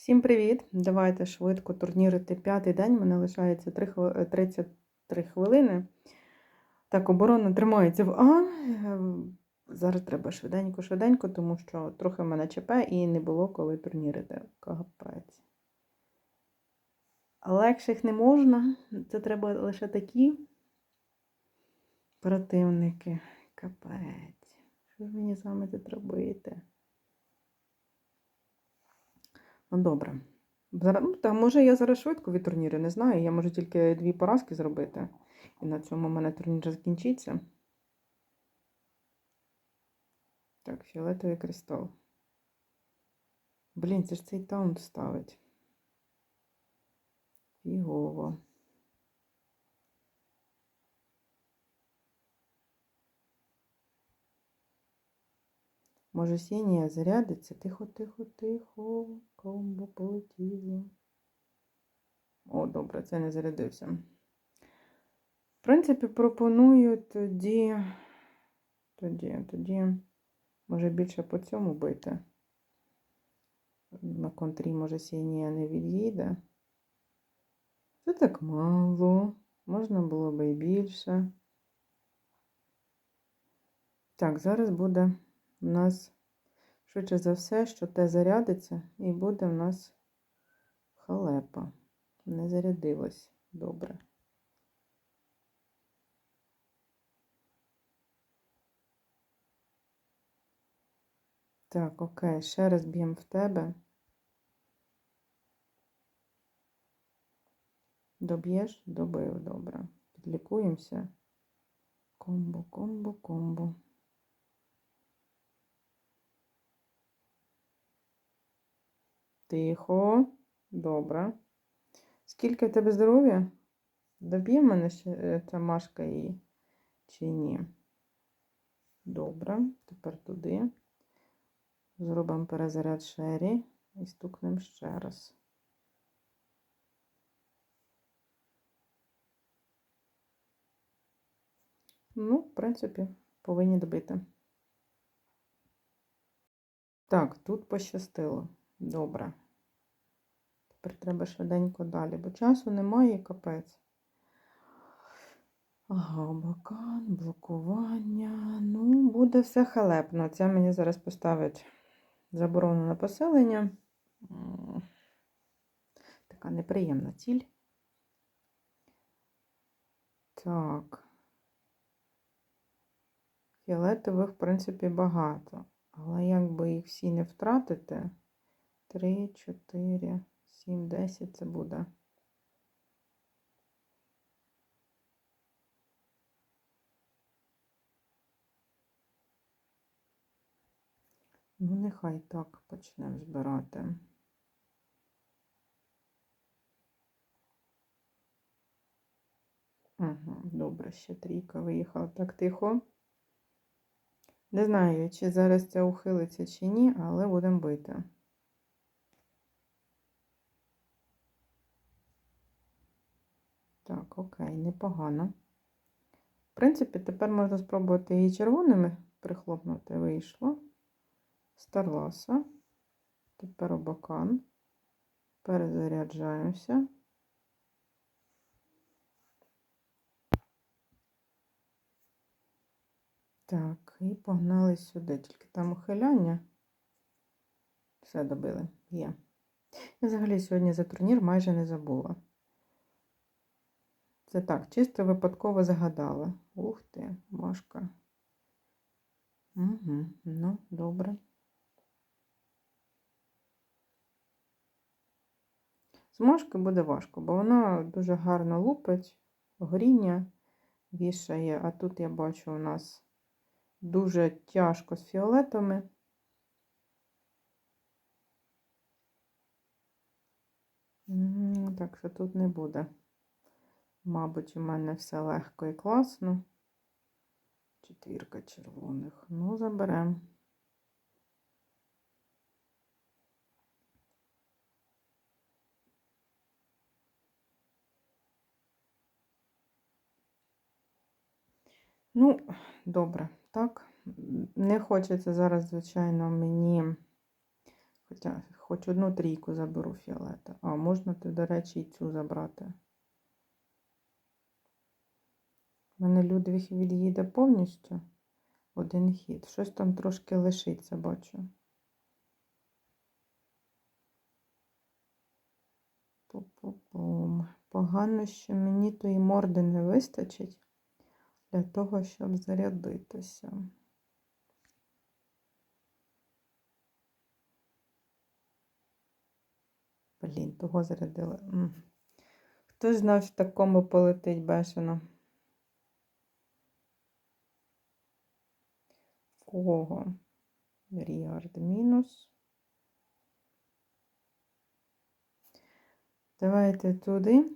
Всім привіт! Давайте швидко турнірити п'ятий день. Мене лишається 3 33 хвилини. Так, оборона тримається в А. Е, Зараз треба швиденько-швиденько, тому що трохи в мене ЧП і не було коли турнірити. Капець. Легших не можна. Це треба лише такі противники. Капець. Що ж мені вами тут робити? Ну, добре. Ну, та, може, я зараз швидко від турніру, не знаю. Я можу тільки дві поразки зробити. І на цьому в мене турнір закінчиться. Так, фіолетовий кристал. Блін, це ж цей таунт ставить. Фігово. Може, сінія зарядиться? Тихо, тихо, тихо. Комбо полетіло. О, добре, це не зарядився. В принципі, пропоную тоді. Тоді, тоді, може більше по цьому бити. На контрі, може, сінія не від'їде. Це так мало. Можна було би і більше. Так, зараз буде у нас швидше за все, що те зарядиться, і буде в нас халепа. Не зарядилось. Добре. Так, окей, ще раз б'ємо в тебе. Доб'єш? Добив, добре. Підлікуємося. Комбо, комбо, комбо. Тихо. Добре. Скільки в тебе здоров'я? Доб'є мене е, ця машка її чи ні? Добре. Тепер туди. Зробимо перезаряд шері і стукнемо ще раз. Ну, в принципі, повинні добити. Так, тут пощастило. Добре. Тепер треба швиденько далі, бо часу немає, і капець. Ага, бакан, блокування. Ну, буде все халепно. Це мені зараз поставить заборону на поселення. Така неприємна ціль. Так. Фіолетових, в принципі, багато. Але як би їх всі не втратити, 3, 4, 7, 10 це буде. Ну, нехай так почнемо збирати. Угу, добре, ще трійка виїхала так тихо. Не знаю, чи зараз це ухилиться, чи ні, але будемо бити. Окей, непогано. В принципі, тепер можна спробувати її червоними прихлопнути. Вийшло. Старласа. Тепер обакан. Перезаряджаємося. Так, і погнали сюди. Тільки там ухиляння. Все добили. Є. Я взагалі сьогодні за турнір майже не забула. Це так, чисто випадково загадала. Ух ти, Машка. Угу, ну, добре. З Машкою буде важко, бо вона дуже гарно лупить, горіння вішає, а тут я бачу у нас дуже тяжко з фіолетами. Так що тут не буде. Мабуть, у мене все легко і класно. Четвірка червоних. Ну, заберемо. Ну, добре, так. Не хочеться зараз, звичайно, мені. Хоча хоч одну трійку заберу фіолета. А, можна, до речі, і цю забрати. У мене Людвіг від'їде повністю. Один хід. Щось там трошки лишиться, бачу. Пу-пу-пум. Погано, що мені тої морди не вистачить для того, щоб зарядитися. Блін, того зарядили. Хто ж знав, що такому полетить бешено? Кого? Ріард мінус. Давайте туди.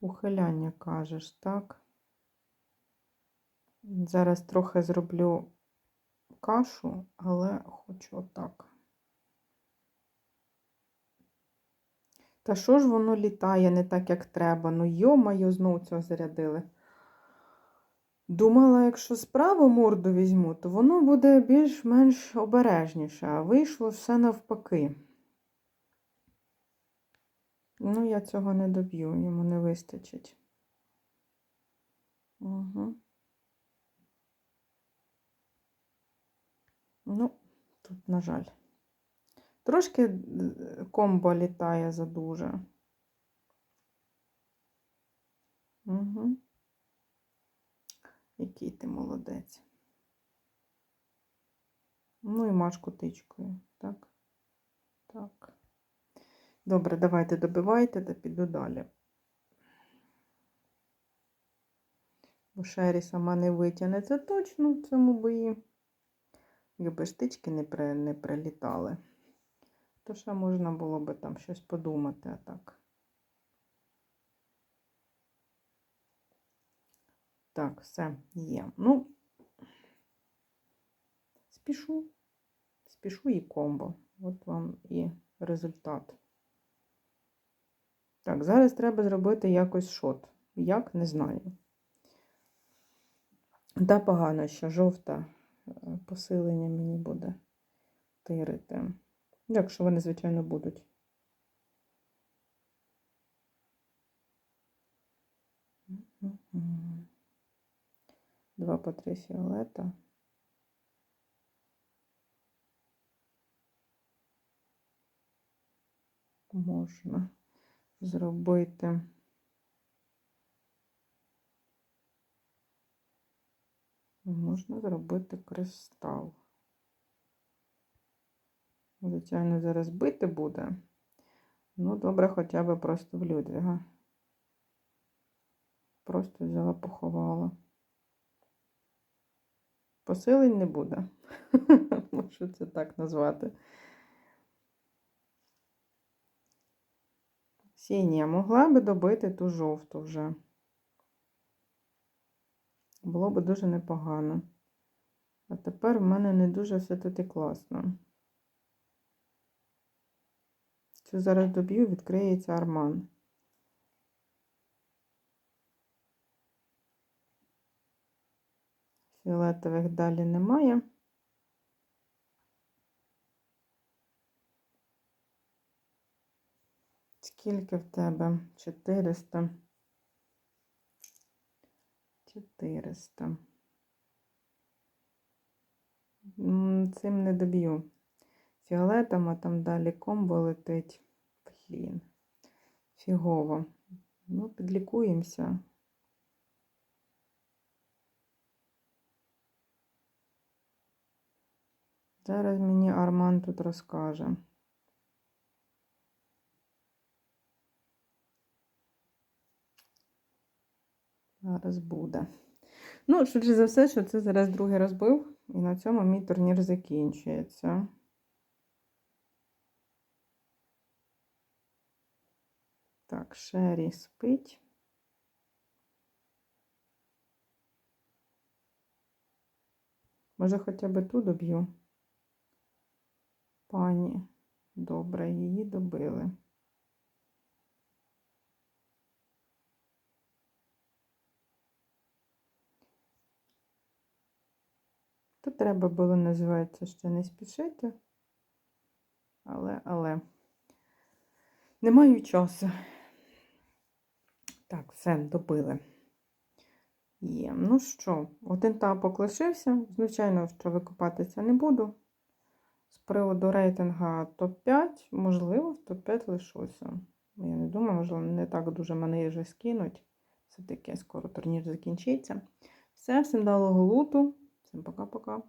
Ухиляння кажеш, так? Зараз трохи зроблю кашу, але хочу отак. Та що ж воно літає не так, як треба? Ну, йо-моє, знову цього зарядили. Думала, якщо справу морду візьму, то воно буде більш-менш обережніше, а вийшло все навпаки. Ну, я цього не доб'ю, йому не вистачить. Угу. Ну, тут, на жаль. Трошки е, комбо літає задуже. Угу. Який ти молодець. Ну і машку тичкою, так? Так. Добре, давайте добивайте та піду далі. Бо Шері сама не витягне. Це точно в цьому бої. Якби штички не, при, не прилітали, то ще можна було би там щось подумати, а так. Так, все є. Ну, спішу, спішу і комбо. От вам і результат. Так, зараз треба зробити якось шот. Як, не знаю. Та погано, що жовта е, посилення мені буде тирити. Якщо вони, звичайно, будуть. Два по три фіолета. Можна зробити. Можна зробити кристал. Звичайно, зараз бити буде. Ну, добре, хоча б просто в Людвіга. Просто взяла, поховала. Посилень не буде. Можу це так назвати. Сінія могла би добити ту жовту вже. Було б дуже непогано. А тепер в мене не дуже все тут і класно. Цю зараз доб'ю, відкриється арман. Фіолетових далі немає. Скільки в тебе? 400. 400. Цим не доб'ю. Фіолетом, а там далі комбо летить. Блін. Фігово. Ну, підлікуємося. Зараз мені Арман тут розкаже. Зараз буде. Ну, швидше за все, що це зараз другий розбив, і на цьому мій турнір закінчується. Так, Шері спить. Може, хоча б ту доб'ю? Пані, добре, її добили. треба було, називається, ще не спішити. Але, але не маю часу. Так, все, добили. Є. Ну що, один тапок лишився. Звичайно, що викупатися не буду. Приводу рейтинга топ-5, можливо, в топ-5 лишуся. Я не думаю, можливо, не так дуже мене вже скинуть. Все-таки скоро турнір закінчиться. Все, всім далого луту. Всім пока-пока.